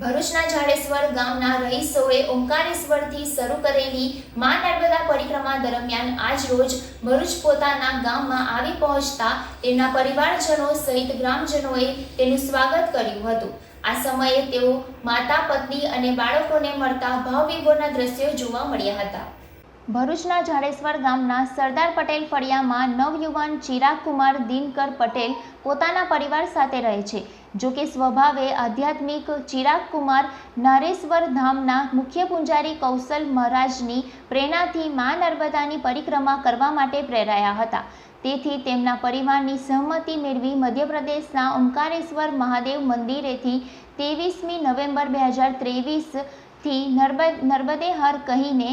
ભરૂચના જાડેશ્વર ગામના રહીશોએ ઓંકારેશ્વરથી શરૂ કરેલી મા નર્મદા પરિક્રમા દરમિયાન આજ રોજ ભરૂચ પોતાના ગામમાં આવી પહોંચતા તેમના પરિવારજનો સહિત ગ્રામજનોએ તેનું સ્વાગત કર્યું હતું. આ સમયે તેઓ માતા, પત્ની અને બાળકોને મળતા ભાવવિભોરના દ્રશ્યો જોવા મળ્યા હતા. ભરૂચના જાડેશ્વર ગામના સરદાર પટેલ ફળિયામાં નવયુવાન ચિરાગ કુમાર દિનકર પટેલ પોતાના પરિવાર સાથે રહે છે. જો કે સ્વભાવે આધ્યાત્મિક ચિરાગ કુમાર નારેશ્વર ધામના મુખ્ય પૂંજારી કૌશલ મહારાજની પ્રેરણાથી મા નર્મદાની પરિક્રમા કરવા માટે પ્રેરાયા હતા. તેથી તેમના પરિવારની સહમતિ મેળવી મધ્યપ્રદેશના ઓમકારેશ્વર મહાદેવ મંદિરેથી ત્રેવીસમી નવેમ્બર બે હજાર ત્રેવીસથી નર્મદ હર કહીને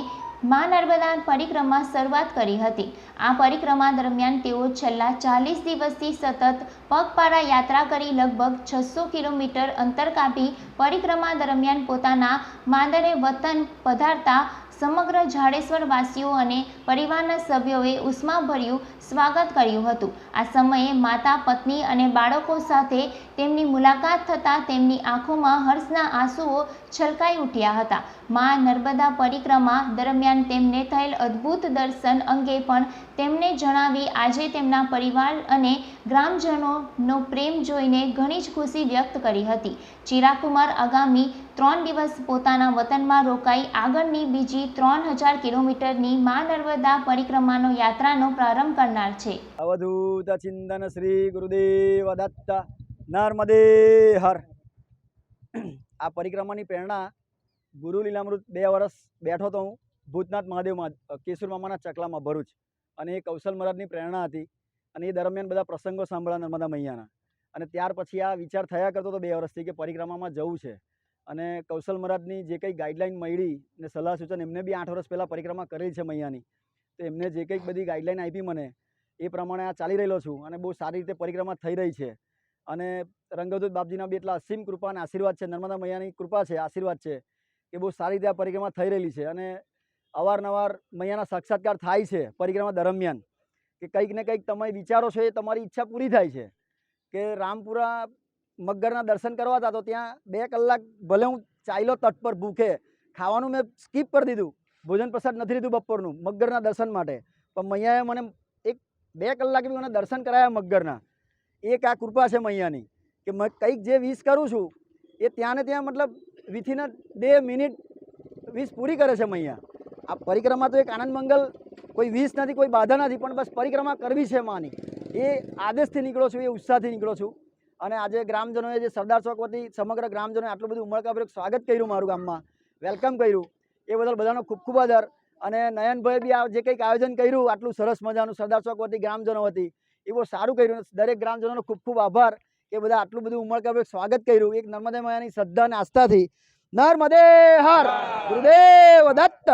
મા નર્મદા પરિક્રમા શરૂઆત કરી હતી. આ પરિક્રમા દરમિયાન તેઓ છેલ્લા ચાલીસ દિવસથી સતત પગપાળા યાત્રા કરી લગભગ છસો કિલોમીટર અંતર કાપી પરિક્રમા દરમિયાન પોતાના માંદરે વતન પધારતા સમગ્ર જાડેશ્વર વાસીઓ અને પરિવારના સભ્યોએ ઉષ્માભર્યું સ્વાગત કર્યું હતું. આ સમયે માતા, પત્ની અને બાળકો સાથે તેમની મુલાકાત થતાં તેમની આંખોમાં હર્ષના આંસુઓ છલકાઈ ઉઠ્યા હતા. મા નર્મદા પરિક્રમા દરમિયાન તેમને થયેલ અદ્ભુત દર્શન અંગે પણ તેમને જણાવી આજે તેમના પરિવાર અને ગ્રામજનોનો પ્રેમ જોઈને ઘણી જ ખુશી વ્યક્ત કરી હતી. ચિરાકુમાર આગામી ત્રણ દિવસ પોતાના વતનમાં રોકાઈ આગળની બીજી ત્રણ હજાર કિલોમીટરની મા નર્મદા પરિક્રમાનો યાત્રાનો પ્રારંભ કરનાર છે. અવધૂત ચિંતન શ્રી ગુરુદેવ દત્ત નર્મદે હર. આ પરિક્રમાની પ્રેરણા ગુરુ લીલામૃત બે વર્ષ બેઠો તો હું ભૂતનાથ મહાદેવમાં કેશુર મામાના ચકલામાં ભરૂચ. અને એ કૌશલ મહારાજની પ્રેરણા હતી અને એ દરમિયાન બધા પ્રસંગો સાંભળ્યા નર્મદા મૈયાના. અને ત્યાર પછી આ વિચાર થયા કરતો હતો બે વર્ષથી કે પરિક્રમામાં જવું છે. અને કૌશલ મહારાજની જે કંઈ ગાઈડલાઈન મળી ને સલાહ સૂચન, એમને બી આઠ વર્ષ પહેલાં પરિક્રમા કરેલી છે મૈયાની. તો એમને જે કંઈક બધી ગાઈડલાઈન આપી મને, એ પ્રમાણે આ ચાલી રહેલો છું અને બહુ સારી રીતે પરિક્રમા થઈ રહી છે. અને રંગદૂત બાપજીના બી એટલા અસીમ કૃપા અને આશીર્વાદ છે. નર્મદા મૈયાની કૃપા છે, આશીર્વાદ છે એ બહુ સારી રીતે આ પરિક્રમા થઈ રહેલી છે અને અવારનવાર મૈયાના સાક્ષાત્કાર થાય છે પરિક્રમા દરમિયાન. કે કંઈક ને કંઈક તમે વિચારો છો એ તમારી ઈચ્છા પૂરી થાય છે. કે રામપુરા મગરના દર્શન કરવા હતા તો ત્યાં બે કલાક ભલે હું ચાલ્યો તટ પર ભૂખે ખાવાનું મેં સ્કીપ કરી દીધું. ભોજન પ્રસાદ નથી લીધું બપોરનું મગરના દર્શન માટે. પણ મૈયાએ મને એક બે કલાક બી મને દર્શન કરાયા મગરના. એક આ કૃપા છે મૈયાની. કે કંઈક જે વીસ કરું છું, એ ત્યાં ને ત્યાં મતલબ વિથિન અ બે મિનિટ વીસ પૂરી કરે છે મૈયા. આ પરિક્રમા તો એક આનંદ મંગલ, કોઈ વીસ નથી, કોઈ બાધા નથી, પણ બસ પરિક્રમા કરવી છે માની. એ આદેશથી નીકળો છું, એ ઉત્સાહથી નીકળો છું. અને આજે ગ્રામજનોએ જે સરદાર ચોક વતી સમગ્ર ગ્રામજનોએ આટલું બધું ઉમળકાભર્યું સ્વાગત કર્યું મારું ગામમાં વેલકમ કર્યું. એ બદલ બધાનો ખૂબ ખૂબ આદર. અને નયનભાઈ બી આ જે કંઈક આયોજન કર્યું, આટલું સરસ મજાનું સરદાર ચોક વતી ગ્રામજનો વતી એ બહુ સારું કર્યું. દરેક ગ્રામજનોનો ખૂબ ખૂબ આભાર. કે બધા આટલું બધું ઉમળકાભેર સ્વાગત કર્યું. એક નર્મદે માયાની શ્રદ્ધા અને આસ્થાથી. નર્મદે હર. ગુરુદેવ દત્ત.